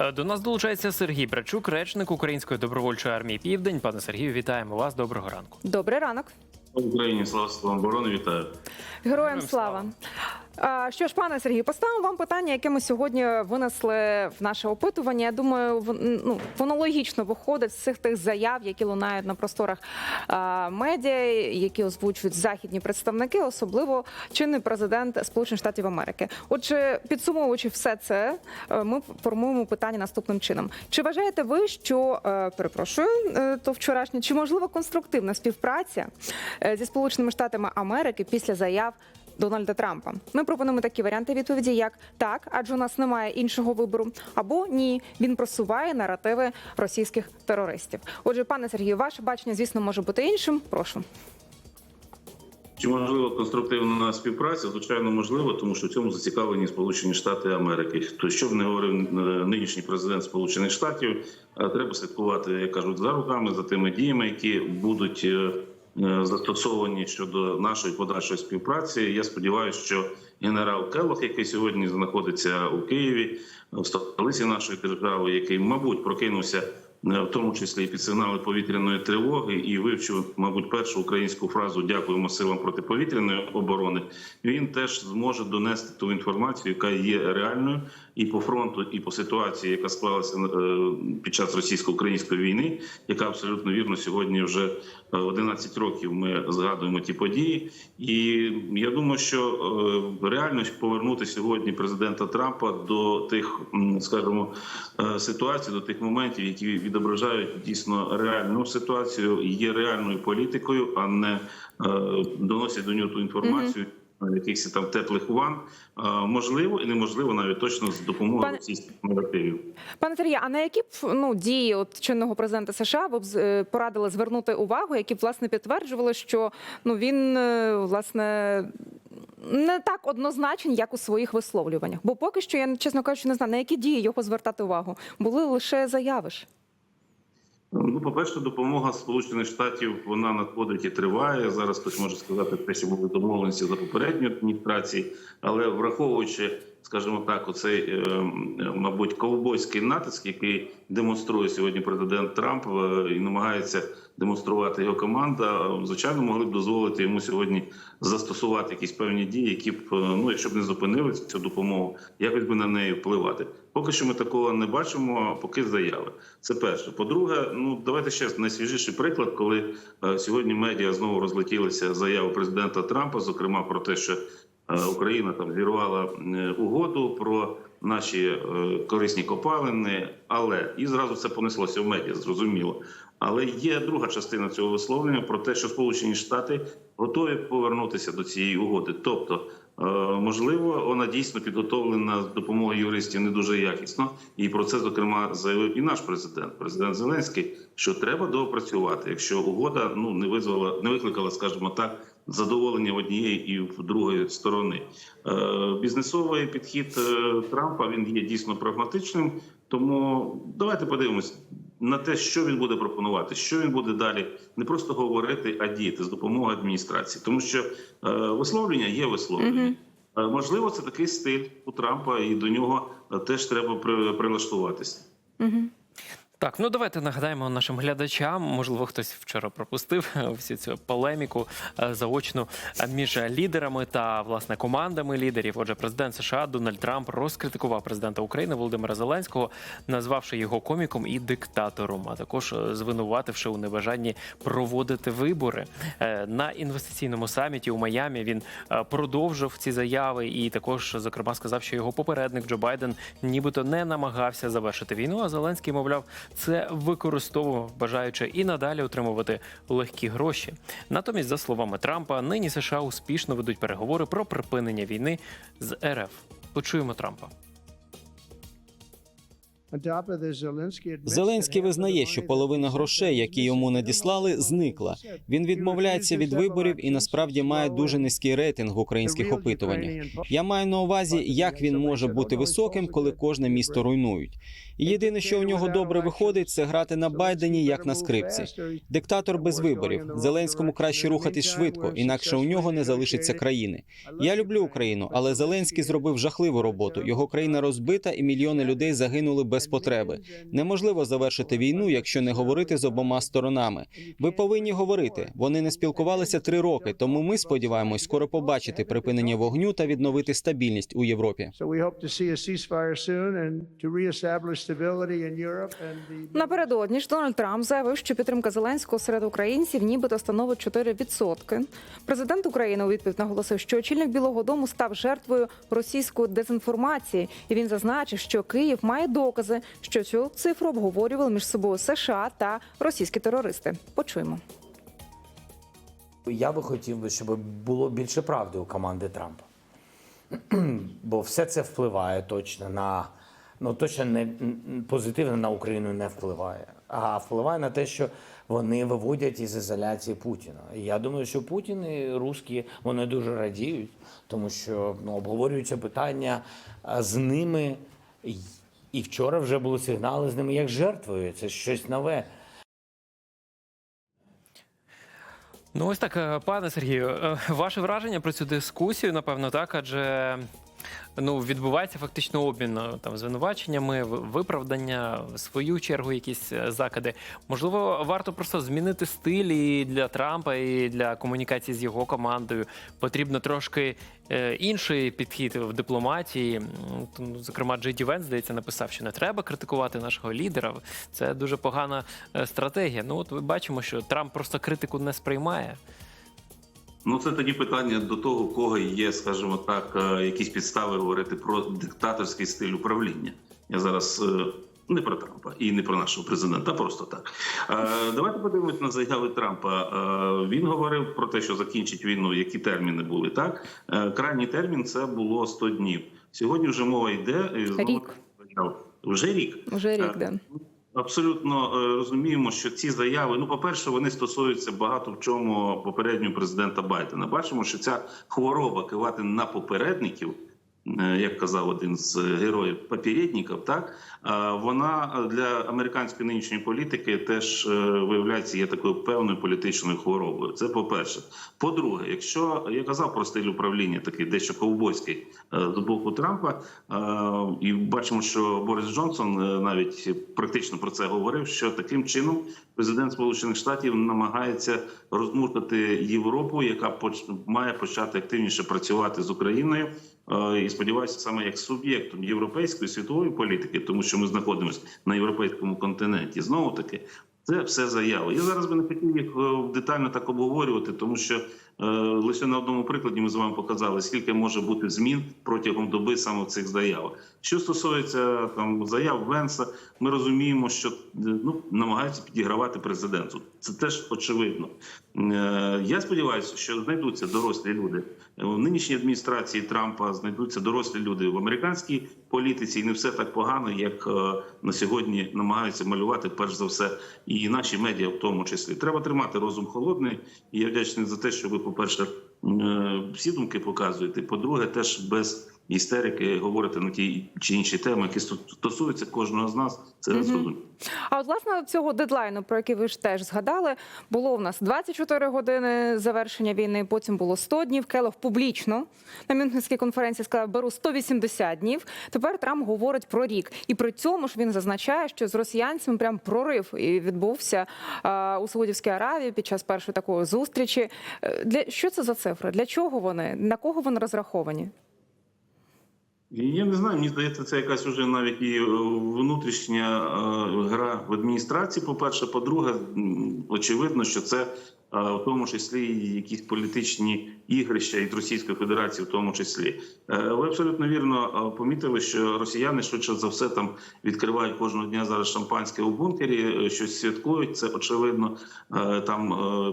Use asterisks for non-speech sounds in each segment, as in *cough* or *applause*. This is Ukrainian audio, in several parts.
Е, До нас долучається Сергій Брачук, речник Української добровольчої армії Південь. Пане Сергію, вітаємо вас. Доброго ранку. Добрий ранок. Україні слава слава оборони, вітаю. Героям Героям слава. Що ж, пане Сергію, поставимо вам питання, яке ми сьогодні винесли в наше опитування. Я думаю, ну, воно логічно виходить з цих тих заяв, які лунають на просторах медіа, які озвучують західні представники, особливо чинний президент Сполучених Штатів Америки. Отже, підсумовуючи все це, е, ми формуємо питання наступним чином: чи вважаєте ви, що е, перепрошую, е, то вчорашнє, чи можлива конструктивна співпраця зі Сполученими Штатами Америки після заяв? Дональда Трампа. Ми пропонуємо такі варіанти відповіді, як так, адже у нас немає іншого вибору, або ні, він просуває наративи російських терористів. Отже, пане Сергію, ваше бачення, звісно, може бути іншим. Прошу. Чи можливо конструктивна співпраця? Звичайно, можливо, тому що в цьому зацікавлені Сполучені Штати Америки. То що б не говорив е, нинішній президент Сполучених Штатів, е, треба слідкувати, як кажуть, за руками, за тими діями, які будуть е, застосовані щодо нашої подальшої співпраці. Я сподіваюся, що генерал Келлог, який сьогодні знаходиться у Києві, в столиці нашої держави, який, мабуть, прокинувся. е, В тому числі і під сигнали повітряної тривоги, і вивчив, мабуть, першу українську фразу Дякуємо силам протиповітряної оборони. Він теж зможе донести ту інформацію, яка є реальною, і по фронту, і по ситуації, яка склалася е, під час російсько-української війни, яка абсолютно вірно сьогодні вже е, 11 років ми згадуємо ті події. І я думаю, що е, реально повернути сьогодні президента Трампа до тих, скажімо, е, ситуацій, до тих моментів, які відображають дійсно реальну ситуацію, є реальною політикою, а не е, доносять до нього ту інформацію. Якихось там теплих ван Е, можливо і неможливо навіть точно з допомогою Пане- російських наративів. Пане Сергію, а на які б ну дії от чинного президента США ви б е, порадили звернути увагу, які б власне підтверджували, що ну він е, власне. Не так однозначен, як у своїх висловлюваннях. Бо поки що я чесно кажучи, не знаю, на які дії його звертати увагу. Були лише заяви ж. Ну, по-перше, допомога Сполучених Штатів вона надходить і триває. Зараз хтось може сказати те, що були домовленості за попередньої адміністрації, але враховуючи, скажімо так, оцей, е, мабуть, ковбойський натиск, який демонструє сьогодні президент Трамп е, і намагається демонструвати його команда, е, звичайно, могли б дозволити йому сьогодні застосувати якісь певні дії, які б, ну, якщо б не зупинили цю допомогу, якось би на неї впливати. Поки що ми такого не бачимо, поки заяви. Це перше. По-друге, ну давайте ще найсвіжіший приклад, коли е, сьогодні медіа знову розлетілися заяви президента Трампа, зокрема про те, що е, Україна там зірвала е, угоду про наші е, корисні копалини, але і зразу це понеслося в медіа, зрозуміло. Але є друга частина цього висловлення про те, що Сполучені Штати готові повернутися до цієї угоди. Тобто, можливо, вона дійсно підготовлена з допомогою юристів не дуже якісно, і про це зокрема заявив і наш президент, президент Зеленський, що треба доопрацювати, якщо угода ну не визвала, не викликала, скажімо так, задоволення в однієї і в другої сторони. Е, Бізнесовий підхід е, Трампа він є дійсно прагматичним. Тому давайте подивимось на те, що він буде пропонувати, що він буде далі не просто говорити, а діяти з допомогою адміністрації, тому що е, висловлення є висловлення. Е, Можливо, це такий стиль у Трампа, і до нього е, теж треба при- прилаштуватися. Так, ну давайте нагадаємо нашим глядачам. Можливо, хтось вчора пропустив всю цю полеміку е, заочну е, між лідерами та власне командами лідерів. Отже, президент США Дональд Трамп розкритикував президента України Володимира Зеленського, назвавши його коміком і диктатором, а також е, звинувативши у небажанні проводити вибори Е, на інвестиційному саміті у Майамі. Він е, продовжив ці заяви і також, зокрема, сказав, що його попередник Джо Байден нібито не намагався завершити війну. А Зеленський, мовляв, це використовував, бажаючи і надалі отримувати легкі гроші. Натомість, за словами Трампа, нині США успішно ведуть переговори про припинення війни з РФ. Почуємо Трампа. Зеленський визнає, що половина грошей, які йому надіслали, зникла. Він відмовляється від виборів і насправді має дуже низький рейтинг в українських опитуваннях. Я маю на увазі, як він може бути високим, коли кожне місто руйнують. І єдине, що у нього добре виходить, це грати на Байдені як на скрипці. Диктатор без виборів. Зеленському краще рухатись швидко, інакше у нього не залишиться країни. Я люблю Україну, але Зеленський зробив жахливу роботу. Його країна розбита, і мільйони людей загинули без без потреби. Неможливо завершити війну, якщо не говорити з обома сторонами. Ви повинні говорити. Вони не спілкувалися три роки, тому ми сподіваємось скоро побачити припинення вогню та відновити стабільність у Європі. Напередодні ж Дональд Трамп заявив, що підтримка Зеленського серед українців нібито становить 4%. Президент України у відповідь наголосив, що очільник Білого Дому став жертвою російської дезінформації, і він зазначив, що Київ має докази, що цю цифру обговорювали між собою США та російські терористи. Почуємо. Я би хотів би, щоб було більше правди у команди Трампа. Бо все це впливає точно на ну точно не позитивно на Україну не впливає, а впливає на те, що вони виводять із ізоляції Путіна. І я думаю, що Путін і русські вони дуже радіють, тому що ну, обговорюються питання з ними. І- вчора вже були сигнали з ними як жертвою. Це щось нове. Ну ось так, е, пане Сергію, е, ваше враження про цю дискусію, напевно, так, адже ну, відбувається фактично обмін е, там звинуваченнями, виправдання, в свою чергу, якісь е, закиди. Можливо, варто просто змінити стиль і для Трампа, і для комунікації з його командою. Потрібно трошки е, інший підхід в дипломатії. Зокрема, Джей Ді Венс, здається, написав, що не треба критикувати нашого лідера. Це дуже погана стратегія. Ну от ми бачимо, що Трамп просто критику не сприймає. Ну, це тоді питання до того, у кого є, скажімо так, е, якісь підстави говорити про диктаторський стиль управління. Я зараз е, не про Трампа і не про нашого президента, просто так. Е, Давайте подивимось на заяви Трампа. Він говорив про те, що закінчить війну. Які терміни були так? Крайній термін це було 100 днів. Сьогодні вже мова йде Рік. вже рік. Вже рік, де. Абсолютно е, розуміємо, що ці заяви, ну, по-перше, вони стосуються багато в чому попереднього президента Байдена. Бачимо, що ця хвороба кивати на попередників, як казав один з героїв попередників, так е, вона для американської нинішньої політики теж е, виявляється є такою певною політичною хворобою. Це по-перше. По-друге, якщо я казав про стиль управління, такий дещо ковбойський е, з боку Трампа, е, і бачимо, що Борис Джонсон е, навіть практично про це говорив. Що таким чином президент Сполучених Штатів намагається розмуркати Європу, яка має почати активніше працювати з Україною. Е, І сподіваюся, саме як суб'єктом європейської світової політики, тому що ми знаходимося на європейському континенті. Знову таки, це все заяви. Я зараз би не хотів їх е, детально так обговорювати, тому що лише на одному прикладі ми з вами показали, скільки може бути змін протягом доби саме цих заявах. Що стосується там заяв Венса, ми розуміємо, що е, ну намагаються підігравати президенту. Це теж очевидно. Е, Я сподіваюся, що знайдуться дорослі люди в нинішній адміністрації Трампа. Знайдуться дорослі люди в американській політиці, і не все так погано, як е, на сьогодні намагаються малювати перш за все і наші медіа, в тому числі. Треба тримати розум холодний. І я вдячний за те, що ви, по перше, всі думки показуєте. По-друге, теж без істерики говорите на ті чи інші теми, які стосуються кожного з нас. Це розумно. А от власне цього дедлайну, про який ви ж теж згадали, було в нас 24 години завершення війни. Потім було 100 днів. Келох публічно на Мюнхенській конференції сказав, беру 180 днів. Тепер Трамп говорить про рік, і при цьому ж він зазначає, що з росіянцями прям прорив і відбувся а, у Саудівській Аравії під час першої такої зустрічі. Е, Для що це за цифри? Для чого вони? На кого вони розраховані? Я не знаю, мені здається, це якась уже навіть і е, внутрішня е, гра в адміністрації. По перше, по-друге, очевидно, що це в тому числі і якісь політичні ігрища від Російської Федерації, в тому числі. Е, Ви абсолютно вірно е, помітили, що росіяни швидше за все там відкривають кожного дня зараз шампанське у бункері, е, щось святкують. Це очевидно. Там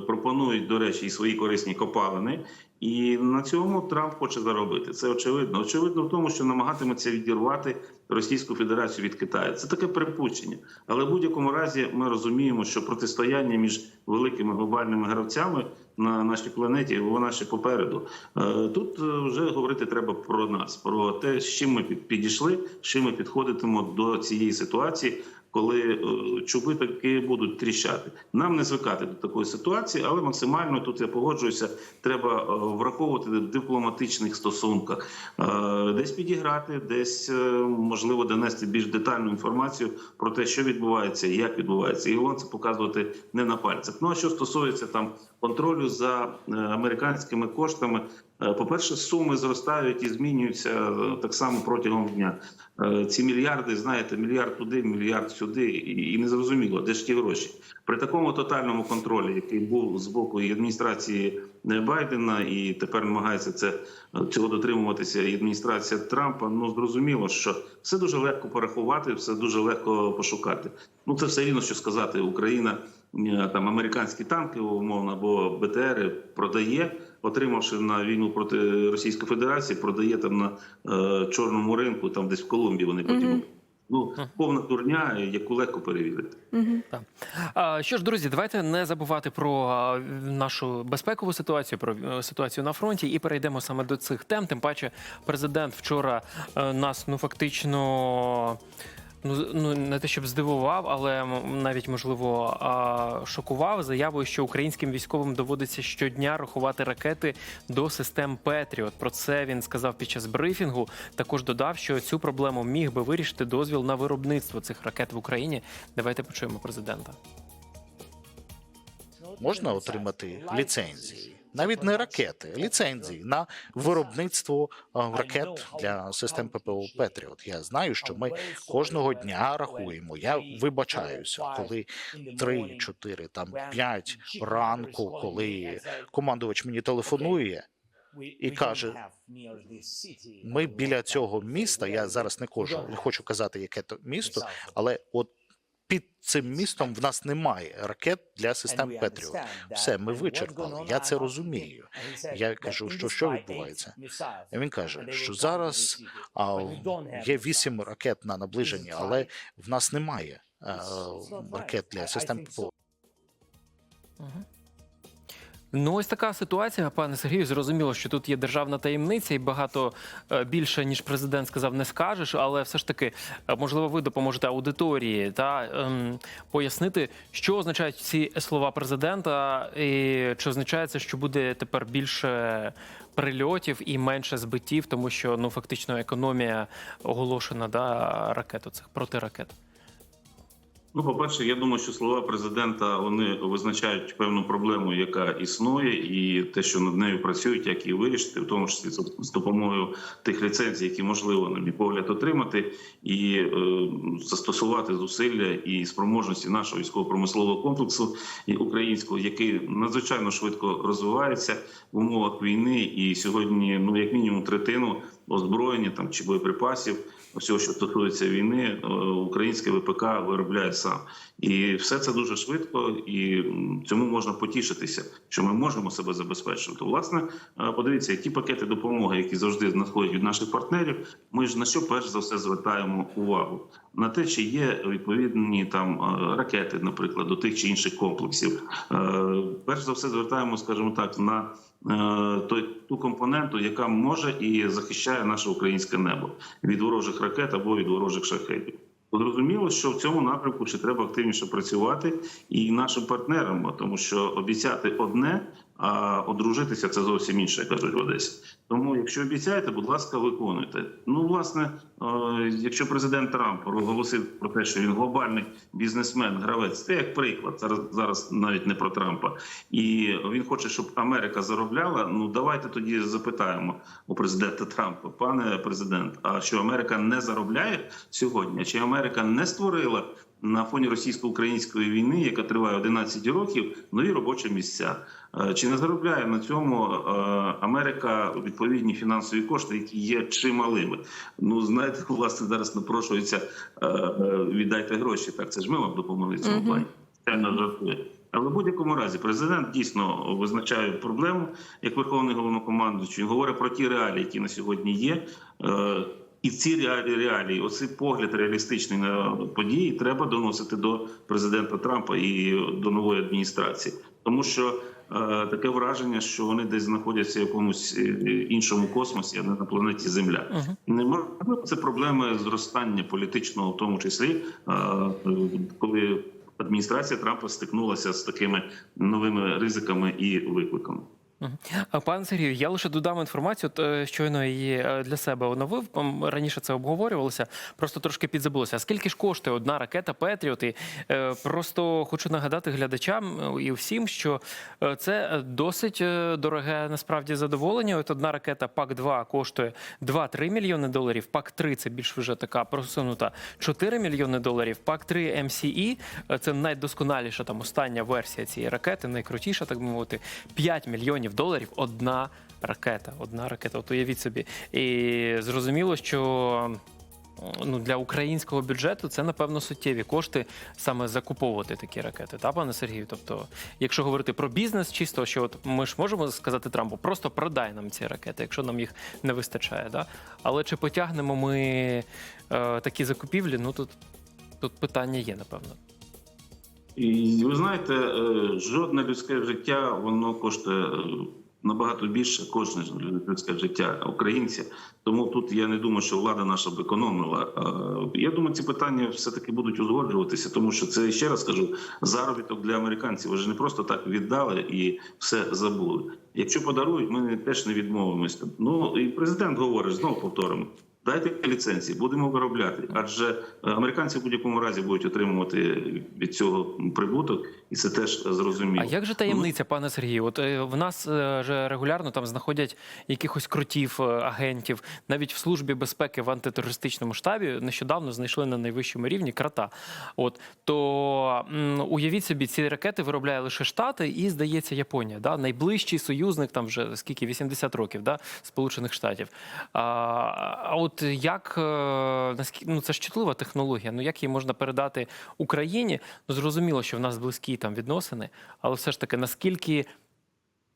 пропонують, до речі, і свої корисні копалини. І на цьому Трамп хоче заробити. Це очевидно. Очевидно в тому, що намагатиметься відірвати Російську Федерацію від Китаю. Це таке припущення. Але в будь-якому разі ми розуміємо, що протистояння між великими глобальними гравцями на нашій планеті вона ще попереду. Е, Тут е, вже говорити треба про нас, про те, з чим ми підійшли, з чим ми підходитимо до цієї ситуації. Коли е, чуби таки будуть тріщати. Нам не звикати до такої ситуації, але максимально тут я погоджуюся. Треба е, враховувати в дипломатичних стосунках, Е, десь підіграти, десь можливо донести більш детальну інформацію про те, що відбувається, як відбувається, і це показувати не на пальцях. Ну а що стосується там контролю за американськими коштами. Е, По-перше, суми зростають і змінюються е, так само протягом дня. Е, Ці мільярди, знаєте, мільярд туди, мільярд сюди, і і незрозуміло, де ж ті гроші. При такому тотальному контролі, який був з боку і адміністрації Байдена, і тепер намагається це цього дотримуватися і адміністрація Трампа. Ну зрозуміло, що все дуже легко порахувати, все дуже легко пошукати. Ну це все рівно, що сказати, Україна там американські танки, умовно або БТРи продає отримавши на війну проти Російської Федерації, продає там на е, чорному ринку, там десь в Колумбії вони потім. Мгм. Ну повна дурня, яку легко перевірити. Так. А, Що ж, друзі, давайте не забувати про нашу безпекову ситуацію, про е, ситуацію на фронті, і перейдемо саме до цих тем. Тим паче, президент вчора е, нас ну фактично. Ну, ну не те, щоб здивував, але навіть можливо шокував заявою, що українським військовим доводиться щодня рахувати ракети до систем Петріот. Про це він сказав під час брифінгу. Також додав, що цю проблему міг би вирішити дозвіл на виробництво цих ракет в Україні. Давайте почуємо президента. можна отримати ліцензії. Навіть не ракети, ліцензії на виробництво ракет для систем ППО Петріот. Я знаю, що ми кожного дня рахуємо. Я вибачаюся, коли 3, 4, там 5 ранку, коли командувач мені телефонує і каже: ми біля цього міста. Я зараз не хочу, не хочу казати, яке то місто, але от під цим містом в нас немає ракет для систем Петріот. Все, ми вичерпали. Я це розумію. Я кажу, що що відбувається. І він каже, що зараз а, є вісім ракет на наближення, але в нас немає а, ракет для систем ППО. Ну, ось така ситуація, пане Сергію. Зрозуміло, що тут є державна таємниця, і багато е, більше ніж президент сказав, не скажеш. Але все ж таки, е, можливо, ви допоможете аудиторії та ем, пояснити, що означають ці слова президента, і чи означає це, що буде тепер більше прильотів і менше збиттів, тому що ну фактично економія оголошена да ракет оцих протиракет. Ну, по-перше, я думаю, що слова президента вони визначають певну проблему, яка існує, і те, що над нею працюють, як її вирішити, в тому числі з допомогою тих ліцензій, які можливо, на мій погляд, отримати, і е, застосувати зусилля і спроможності нашого військово-промислового комплексу і українського, який надзвичайно швидко розвивається в умовах війни, і сьогодні, ну як мінімум, третину озброєння там чи боєприпасів, всього, що стосується війни, е, українське ВПК виробляє сам, і все це дуже швидко, і цьому можна потішитися, що ми можемо себе забезпечувати. Власне, е, подивіться, ті пакети допомоги, які завжди надходять від наших партнерів. Ми ж на що перш за все звертаємо увагу на те, чи є відповідні там е, ракети, наприклад, до тих чи інших комплексів. Перш за все звертаємо, скажімо так, на той ту компоненту, яка може і захищає наше українське небо від ворожих ракет або від ворожих шахетів. Зрозуміло, що в цьому напрямку ще треба активніше працювати і нашим партнерам, тому що обіцяти одне, а одружитися це зовсім інше, кажуть в Одесі. Тому, якщо обіцяєте, будь ласка, виконуйте. Ну, власне, е, якщо президент Трамп оголосив про те, що він глобальний бізнесмен, гравець, це як приклад. Зараз зараз навіть не про Трампа, і він хоче, щоб Америка заробляла. Ну давайте тоді запитаємо у президента Трампа, пане президент, а що Америка не заробляє сьогодні? Чи Америка не створила на фоні російсько-української війни, яка триває 11 років, нові робочі місця? Е, Чи не заробляє на цьому е, Америка відповідні фінансові кошти, які є чималими? Ну знаєте, *laughs* власне зараз напрошується е, віддайте гроші. Так це ж ми вам допомогли в цьому Мгм. плані. Звичайно, жартує. Але в будь-якому разі президент дійсно визначає проблему як верховний головнокомандуючий. Він говорить про ті реалії, які на сьогодні є. І ці реалії, оцей погляд реалістичний на події, треба доносити до президента Трампа і до нової адміністрації, тому що е, таке враження, що вони десь знаходяться в якомусь е, іншому космосі, а не на планеті Земля. Мгм. Неможливо це проблеми зростання політичного, в тому числі, е, коли адміністрація Трампа стикнулася з такими новими ризиками і викликами. Пане Сергію, я лише додам інформацію, е, щойно її е, для себе оновив. Раніше це обговорювалося, просто трошки підзабулося. А скільки ж коштує одна ракета Петріот? І е, просто хочу нагадати глядачам і всім, що це досить дороге насправді задоволення. От одна ракета ПАК-2 коштує 2-3 мільйони доларів. ПАК-3 це більш вже така просунута 4 мільйони доларів. ПАК-3 MCE е, це найдосконаліша там остання версія цієї ракети, найкрутіша, так би мовити, 5 мільйонів доларів одна ракета. Одна ракета. От уявіть собі. І зрозуміло, що. Ну, для українського бюджету це напевно суттєві кошти саме закуповувати такі ракети, та пане Сергію? Тобто, якщо говорити про бізнес, чисто що от ми ж можемо сказати Трампу, просто продай нам ці ракети, якщо нам їх не вистачає. Да? Але чи потягнемо ми е, такі закупівлі? Ну тут, тут питання є, напевно. І ви знаєте, е, жодне людське життя воно коштує е, набагато більше кожне людське життя українця. Тому тут я не думаю, що влада наша б економила. Я думаю, ці питання все таки будуть узгоджуватися, тому що це ще раз кажу заробіток для американців. Ви ж не просто так віддали і все забули. Якщо подарують, ми теж не відмовимося. Ну і президент говорить знову повторимо. Дайте ліцензії, будемо виробляти, адже е, американці в будь-якому разі будуть отримувати від цього прибуток, і це теж зрозуміло. А як же таємниця, пане Сергію? От е, в нас е, же регулярно там знаходять якихось крутів, агентів, навіть в службі безпеки в антитерористичному штабі нещодавно знайшли на найвищому рівні крата. От то уявіть собі, ці ракети виробляє лише Штати і, здається, Японія. Да? Найближчий союзник там вже скільки 80 років, да? Сполучених Штатів. А, а от як е, ну це ж чутлива технологія? Ну як її можна передати Україні? Ну зрозуміло, що в нас близькі там відносини, але все ж таки, наскільки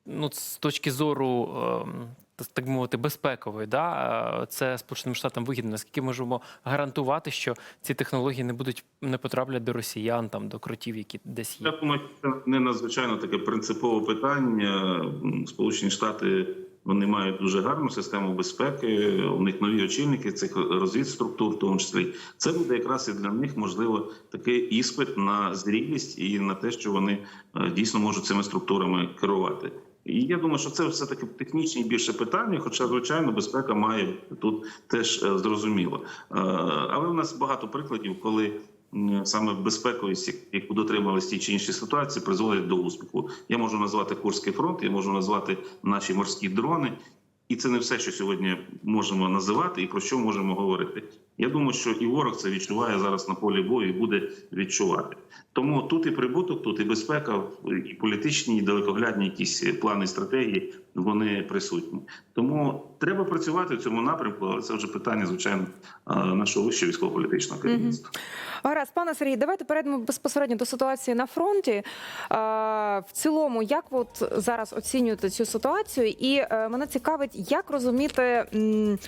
ну, з точки зору, ем, так- мовити, безпекової, да, е, це Сполученим Штатам вигідно. Наскільки можемо гарантувати, що ці технології не будуть не потраплять до росіян, там до кротів, які десь Я думаю, це не надзвичайно таке принципове питання. Сполучені Штати вони мають дуже гарну систему безпеки. У них нові очільники цих розвідструктур, в тому числі. Це буде якраз і для них можливо такий іспит на зрілість і на те, що вони е, дійсно можуть цими структурами керувати. І я думаю, що це все таки технічні більше питання. Хоча, звичайно, безпека має тут теж е, зрозуміло. Е, Але у нас багато прикладів, коли саме безпековість, яку дотримались ті чи інші ситуації, призводить до успіху. Я можу назвати Курський фронт, я можу назвати наші морські дрони. І це не все, що сьогодні можемо називати і про що можемо говорити. Я думаю, що і ворог це відчуває зараз на полі бою і буде відчувати. Тому тут і прибуток, тут і безпека, і політичні, і далекоглядні якісь плани, стратегії вони присутні. Тому треба працювати в цьому напрямку, але це вже питання, звичайно, нашого вищого військово-політичного керівництва. Гаразд, пане Сергій, давайте перейдемо безпосередньо до ситуації на фронті. Е, В цілому, як ви от зараз оцінюєте цю ситуацію? І е, мене цікавить, як розуміти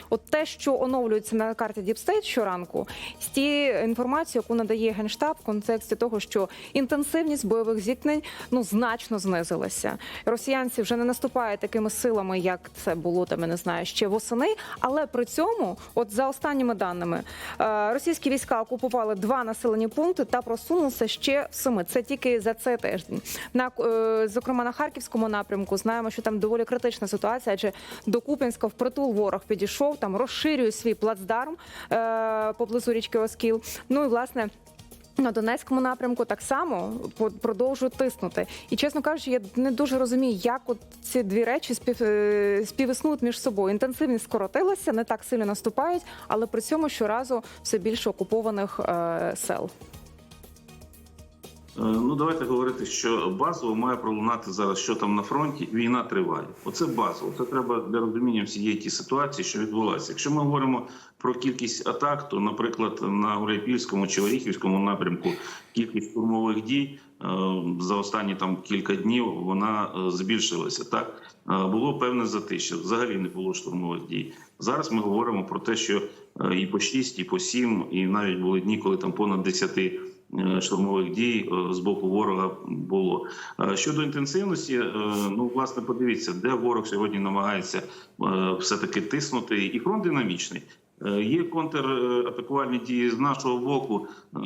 от те, що оновлюється на карті State щоранку, з тією інформацією, яку надає генштаб в контексті того, що інтенсивність бойових зіткнень ну значно знизилася. Росіянці вже не наступають такими силами, як це було там, я не знаю, ще восени. Але при цьому, от за останніми даними, е, російські війська окупували два населені пункти та просунулися ще в семи. Це тільки за цей тиждень. На е, зокрема на харківському напрямку знаємо, що там доволі критична ситуація, адже до Куп'янська впритул ворог підійшов, там розширює свій плацдарм е, поблизу річки Оскіл. Ну і власне. На Донецькому напрямку так само продовжують тиснути. І чесно кажучи, я не дуже розумію, як от ці дві речі спів, е, співіснують між собою. Інтенсивність скоротилася, не так сильно наступають, але при цьому щоразу все більше окупованих е, сел. Е, Ну давайте говорити, що базово має пролунати зараз, що там на фронті. Війна триває. Оце базово. Це треба для розуміння всієї ті ситуації, що відбулася. Якщо ми говоримо про кількість атак, то, наприклад, на Урайпільському чи Оріхівському напрямку кількість штурмових дій е, за останні там кілька днів вона е, збільшилася. Так було певне затища. Взагалі не було штурмових дій. Зараз ми говоримо про те, що і по 6, і по 7, і навіть були дні, коли там понад 10 е, штурмових дій е, з боку ворога було. Е, Щодо інтенсивності, е, ну власне подивіться, де ворог сьогодні намагається е, все таки тиснути, і фронт динамічний. Е, Є контратакувальні дії з нашого боку. е,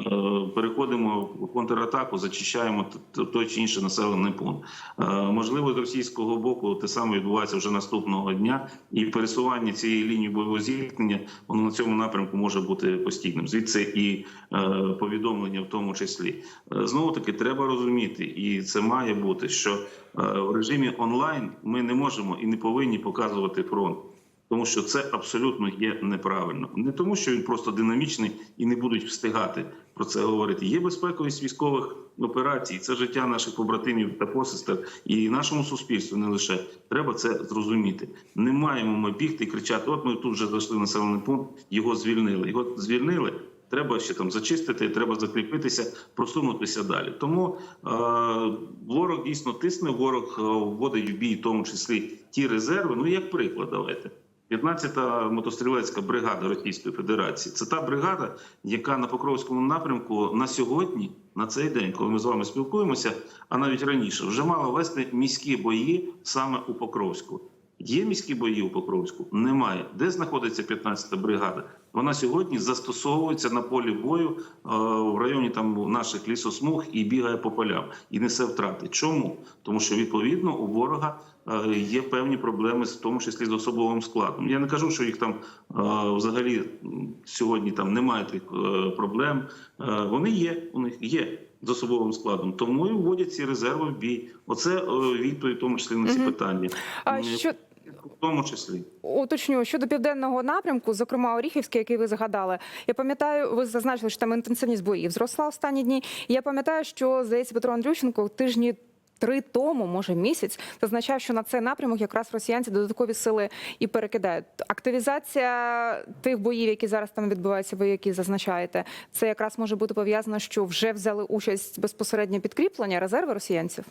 Переходимо в контратаку, зачищаємо той чи інший населений пункт. Е, Можливо, з російського боку те саме відбувається вже наступного дня, і пересування цієї лінії бойового зіткнення воно на цьому напрямку може бути постійним. Звідси і повідомлення, в тому числі знову таки треба розуміти, і це має бути, що в режимі онлайн ми не можемо і не повинні показувати фронт. Тому що це абсолютно є неправильно. Не тому, що він просто динамічний і не будуть встигати про це говорити. Є безпековість військових операцій, це життя наших побратимів та посестер і нашому суспільству не лише треба це зрозуміти. Не маємо ми бігти і кричати: от ми тут вже зайшли населений пункт, його звільнили. Його звільнили. Треба ще там зачистити, треба закріпитися, просунутися далі. Тому е, ворог дійсно тисне, ворог е, вводить в бій, в тому числі ті резерви. Ну як приклад, давайте. 15-та мотострілецька бригада Російської Федерації це та бригада, яка на Покровському напрямку на сьогодні, на цей день, коли ми з вами спілкуємося, а навіть раніше, вже мала вести міські бої саме у Покровську. Є міські бої у Покровську? Немає. Де знаходиться 15-та бригада? Вона сьогодні застосовується на полі бою е, в районі там наших лісосмуг і бігає по полям і несе втрати. Чому? Тому що відповідно у ворога е, є певні проблеми, в тому числі з особовим складом. Я не кажу, що їх там е, взагалі сьогодні там немає тих проблем. Вони є, у них є з особовим складом, тому і вводять ці резерви в бій. Оце відповідь, в тому числі на ці Мгм. питання. А що тому числі. уточню щодо південного напрямку, зокрема Оріхівський, який ви згадали. Я пам'ятаю, ви зазначили, що там інтенсивність боїв зросла останні дні. Я пам'ятаю, що здається Петро Андрющенко тижні. Три тому, може місяць, зазначав, що на цей напрямок якраз росіянці додаткові сили і перекидають. Активізація тих боїв, які зараз там відбуваються, ви які зазначаєте, це якраз може бути пов'язано, що вже взяли участь безпосередньо підкріплення резерви росіянців.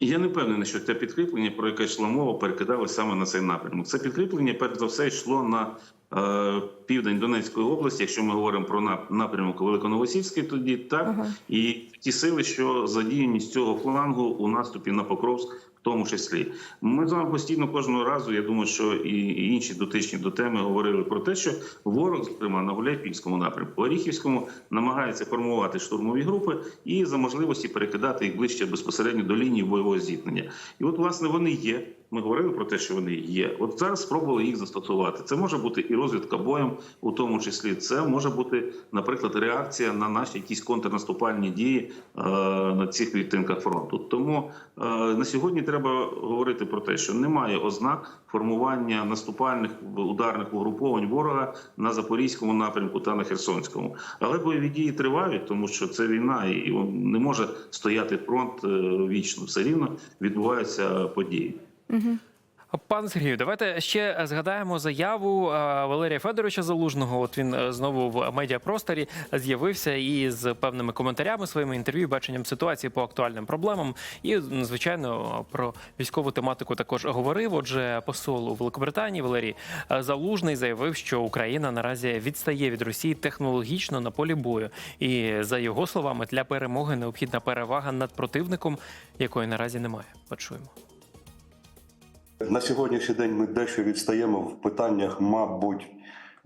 І Я не впевнений, що це підкріплення, про яке йшла мова, перекидалося саме на цей напрямок. Це підкріплення, перш за все, йшло на е, південь Донецької області, якщо ми говоримо про нап- напрямок Великоновосівський, тоді так Ага. і ті сили, що задіяні з цього флангу у наступі на Покровськ. Тому числі ми з вами постійно кожного разу. Я думаю, що і інші дотичні до теми говорили про те, що ворог, зокрема на Гуляйпільському напрямку, Оріхівському, намагається формувати штурмові групи і за можливості перекидати їх ближче безпосередньо до лінії бойового зіткнення. І от власне вони є. Ми говорили про те, що вони є. От зараз спробували їх застосувати. Це може бути і розвідка боєм, у тому числі. Це може бути, наприклад, реакція на наші якісь контрнаступальні дії е, на цих відтинках фронту. Тому е, на сьогодні треба говорити про те, що немає ознак формування наступальних ударних угруповань ворога на запорізькому напрямку та на Херсонському. Але бойові дії тривають, тому що це війна, і не може стояти фронт е, вічно. Все рівно відбуваються події. Пане Сергію, давайте ще згадаємо заяву е, Валерія Федоровича Залужного. От він е, знову в медіапросторі з'явився і з певними коментарями своїми інтерв'ю, баченням ситуації по актуальним проблемам. І звичайно про військову тематику також говорив. Отже, посол у Великобританії Валерій е, Залужний заявив, що Україна наразі відстає від Росії технологічно на полі бою. І за його словами, для перемоги необхідна перевага над противником, якої наразі немає. Почуємо. На сьогоднішній день ми дещо відстаємо в питаннях, мабуть,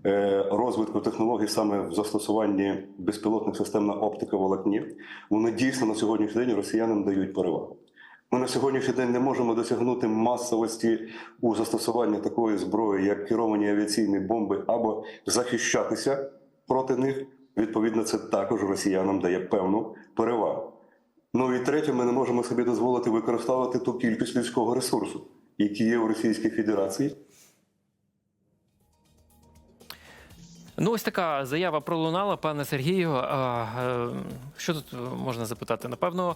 е, розвитку технологій саме в застосуванні безпілотних систем на оптиковолокні. Вони дійсно на сьогоднішній день росіянам дають перевагу. Ми на сьогоднішній день не можемо досягнути масовості у застосуванні такої зброї, як керовані авіаційні бомби, або захищатися проти них. Відповідно, це також росіянам дає певну перевагу. Ну і третє, ми не можемо собі дозволити використовувати ту кількість людського ресурсу, який є у Російській Федерації. Ну, ось така заява пролунала, пане Сергію. Е, Що тут можна запитати? Напевно,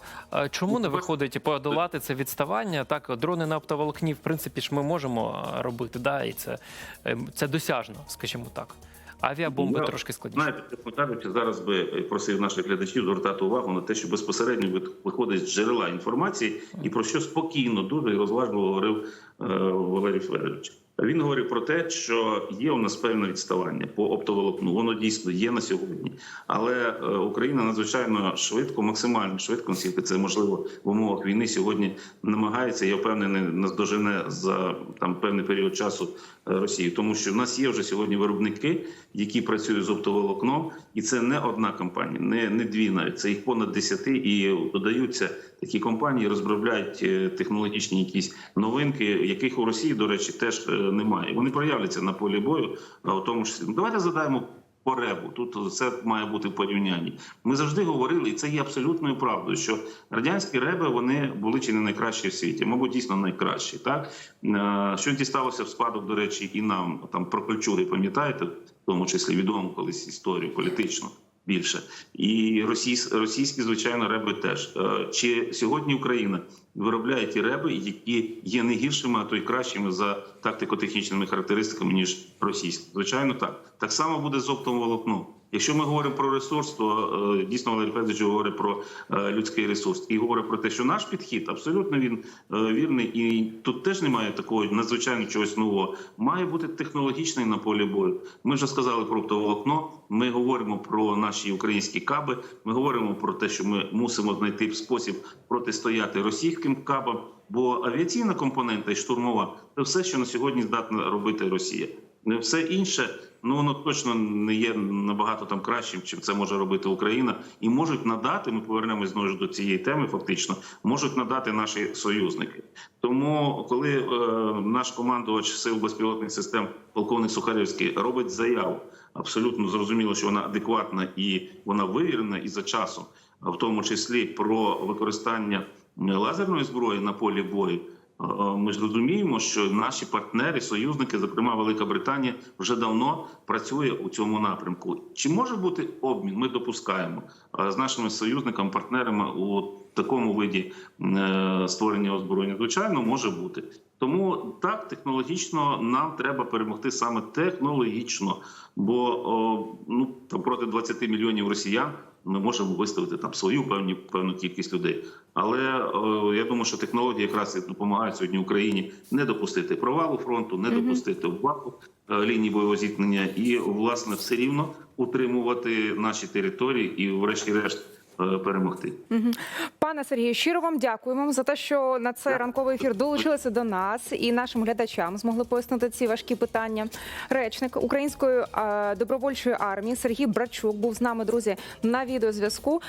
чому не виходить подолати це відставання? Так, дрони на оптоволокні, в принципі, ж ми можемо робити, да, і це, е, це досяжно, скажімо так. Авіабомби Ну, трошки складніше. Знаєте, кажучи, зараз би просив наших глядачів звертати увагу на те, що безпосередньо виходить з джерела інформації, і про що спокійно, дуже і розважливо говорив е, Валерій Федорович. Він говорив про те, що є у нас певне відставання по оптоволокну. Воно дійсно є на сьогодні, але е, Україна надзвичайно швидко, максимально швидко, наскільки це можливо в умовах війни. Сьогодні намагається. Я впевнений, наздожене за там певний період часу е, Росію, тому що в нас є вже сьогодні виробники, які працюють з оптоволокном, і це не одна компанія, не, не дві навіть це їх понад десяти, і додаються такі компанії, розробляють е, технологічні якісь новинки, яких у Росії, до речі, теж немає. Вони проявляться на полі бою. В тому числі Ну, давайте задаємо. Поребу тут це має бути в порівнянні. Ми завжди говорили, і це є абсолютною правдою, що радянські реби вони були чи не найкращі в світі, мабуть, дійсно найкращі. Так що дісталося в спадок, до речі, і нам там про кольчуги, пам'ятаєте, в тому числі відому колись історію політичну більше, і російсь, російські, звичайно, реби теж. Е, Чи сьогодні Україна виробляє ті реби, які є не гіршими, а то й кращими за тактико-технічними характеристиками ніж російські? Звичайно, так так само буде з оптом волокном. Якщо ми говоримо про ресурс, то е, дійсно Валерій Федорович говорить про е, людський ресурс і говорить про те, що наш підхід абсолютно він е, вірний, і тут теж немає такого надзвичайно чогось нового. Має бути технологічний на полі бою. Ми вже сказали про оптоволокно. Ми говоримо про наші українські каби. Ми говоримо про те, що ми мусимо знайти спосіб протистояти російським кабам. Бо авіаційна компонента і штурмова це все, що на сьогодні здатна робити Росія. Не все інше, ну воно точно не є набагато там кращим, чим це може робити Україна, і можуть надати. Ми повернемось знову до цієї теми. Фактично, можуть надати наші союзники. Тому, коли е, наш командувач сил безпілотних систем, полковник Сухарівський, робить заяву, абсолютно зрозуміло, що вона адекватна і вона вивірена і за часом, в тому числі про використання лазерної зброї на полі бою. Е, Ми ж розуміємо, що наші партнери, союзники, зокрема Велика Британія, вже давно працює у цьому напрямку. Чи може бути обмін? Ми допускаємо е, з нашими союзниками, партнерами у такому виді е, створення озброєння. Звичайно, може бути. Тому так технологічно нам треба перемогти саме технологічно, бо о, ну там проти 20 мільйонів росіян ми можемо виставити там свою певні певну кількість людей. Але о, я думаю, що технології якраз допомагають сьогодні Україні не допустити провалу фронту, не допустити обвалу е, лінії бойового зіткнення і власне все рівно утримувати наші території і, врешті-решт, е, перемогти. Пане Сергію, щиро вам дякуємо за те, що на цей ранковий ефір долучилися до нас і нашим глядачам змогли пояснити ці важкі питання. Речник української е, добровольчої армії Сергій Брачук був з нами, друзі, на відеозв'язку.